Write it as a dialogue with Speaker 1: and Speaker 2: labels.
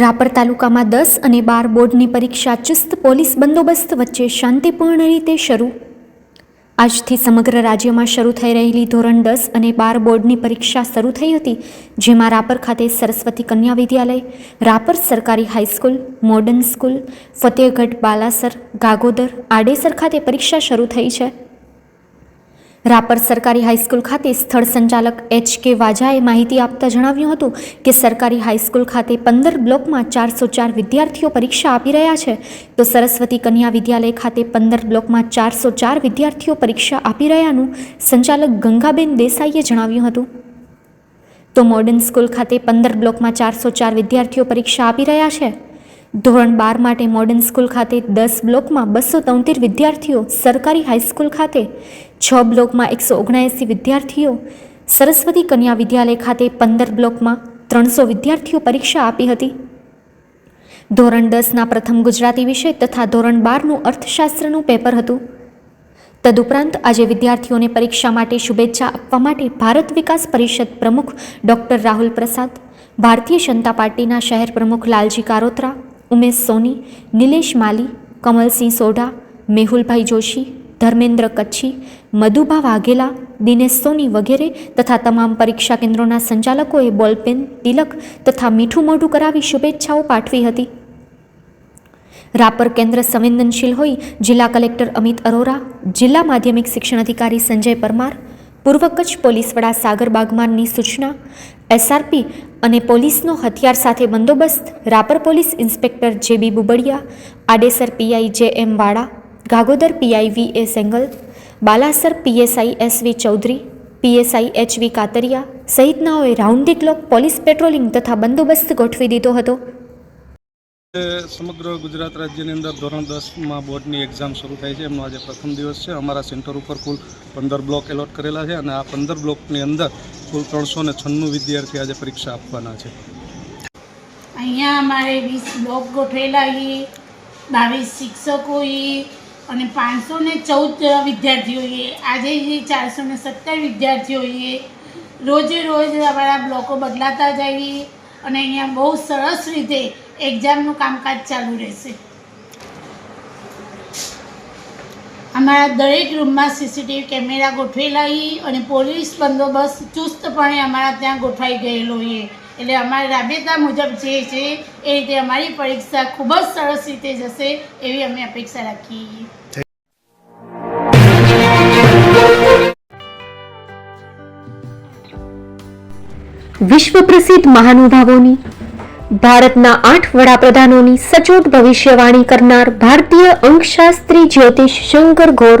Speaker 1: રાપર તાલુકામાં દસ અને બાર બોર્ડની પરીક્ષા ચુસ્ત પોલીસ બંદોબસ્ત વચ્ચે શાંતિપૂર્ણ રીતે શરૂ. આજથી સમગ્ર રાજ્યમાં શરૂ થઈ રહેલી ધોરણ દસ અને બાર બોર્ડની પરીક્ષા શરૂ થઈ હતી, જેમાં રાપર ખાતે સરસ્વતી કન્યા વિદ્યાલય, રાપર સરકારી high school, modern school, Fatehgarh Balasar, Gagodar, Adesar ખાતે પરીક્ષા શરૂ થઈ છે. રાપર સરકારી હાઈસ્કૂલ ખાતે સ્થળ સંચાલક એચ કે વાજાએ માહિતી આપતા જણાવ્યું હતું કે સરકારી હાઈસ્કૂલ ખાતે પંદર બ્લોકમાં ચારસો ચાર વિદ્યાર્થીઓ પરીક્ષા આપી રહ્યા છે. તો સરસ્વતી કન્યા વિદ્યાલય ખાતે પંદર બ્લોકમાં ચારસો ચાર વિદ્યાર્થીઓ પરીક્ષા આપી રહ્યાનું સંચાલક ગંગાબેન દેસાઈએ જણાવ્યું હતું. તો મોડર્ન સ્કૂલ ખાતે પંદર બ્લોકમાં ચારસો ચાર વિદ્યાર્થીઓ પરીક્ષા આપી રહ્યા છે. ધોરણ બાર માટે મોડર્ન સ્કૂલ ખાતે દસ બ્લોકમાં બસો તોતેર વિદ્યાર્થીઓ સરકારી હાઈસ્કૂલ ખાતે છ બ્લોકમાં એકસો ઓગણએંસી વિદ્યાર્થીઓ, સરસ્વતી કન્યા વિદ્યાલય ખાતે પંદર બ્લોકમાં ત્રણસો વિદ્યાર્થીઓ પરીક્ષા આપી હતી. ધોરણ દસના પ્રથમ ગુજરાતી વિષય તથા ધોરણ બારનું અર્થશાસ્ત્રનું પેપર હતું. તદુપરાંત આજે વિદ્યાર્થીઓને પરીક્ષા માટે શુભેચ્છા આપવા માટે ભારત વિકાસ પરિષદ પ્રમુખ ડૉક્ટર રાહુલ પ્રસાદ, ભારતીય જનતા પાર્ટીના શહેર પ્રમુખ લાલજી કારોત્રા, ઉમેશ સોની, નિલેશ માલી, કમલસિંહ સોઢા, મેહુલભાઈ જોશી ધર્મેન્દ્ર કચ્છી, મધુભા વાઘેલા, દિનેશ સોની વગેરે તથા તમામ પરીક્ષા કેન્દ્રોના સંચાલકોએ બોલપેન તિલક તથા મીઠું મોઢું કરાવી શુભેચ્છાઓ પાઠવી હતી. રાપર કેન્દ્ર સંવેદનશીલ હોઈ જિલ્લા કલેક્ટર અમિત અરોરા, જિલ્લા માધ્યમિક શિક્ષણ અધિકારી સંજય પરમાર, પૂર્વ કચ્છ પોલીસ વડા સાગર બાગમારની સૂચના એસઆરપી અને પોલીસનો હથિયાર સાથે બંદોબસ્ત Rapar police inspector J B Bubadiya, Adesar PI J M Vada Gagodar PI V A Sengal Balasar PSI S V Chaudhary PSI H V Katariya સહિતનાઓએ round the clock police patrolling તથા બંદોબસ્ત ગોઠવી દીધો હતો.
Speaker 2: સમગ્ર ગુજરાત રાજ્યની અંદર ધોરણ દસમાં બોર્ડની એક્ઝામ શરૂ થાય છે. એમનો આજે પ્રથમ દિવસ છે. અમારા સેન્ટર ઉપર કુલ પંદર બ્લોક એલોટ કરેલા છે અને આ પંદર બ્લોકની અંદર કુલ ત્રણસો ને છન્નું વિદ્યાર્થી આજે પરીક્ષા આપવાના છે.
Speaker 3: અહીંયા અમારે વીસ બ્લોક ગોઠવેલા છે બાવીસ શિક્ષકો છે અને પાંચસો ને ચૌદ વિદ્યાર્થીઓએ, આજે ચારસો ને સત્તર વિદ્યાર્થીઓએ રોજે રોજ અમારા બ્લોકો બદલાતા જઈએ અને અહીંયા બહુ સરસ રીતે એક્ઝામનું કામકાજ ચાલુ રહેશે. અમારા દરેક રૂમમાં સીસીટીવી કેમેરા ગોઠવેલા અને પોલીસ બંદોબસ્ત ચુસ્તપણે અમારા ત્યાં ગોઠવાઈ ગયેલો છે એટલે અમારા રાબેતા મુજબ જે છે, એ રીતે અમારી પરીક્ષા ખૂબ જ સરસ રીતે જશે એવી અમે અપેક્ષા રાખીએ.
Speaker 1: વિશ્વ પ્રસિદ્ધ મહાનુભાવોની, ભારતના આઠ વડાપ્રધાનોની સચોટ ભવિષ્યવાણી કરનાર ભારતીય અંકશાસ્ત્રી જ્યોતિષ શંકર ઘોર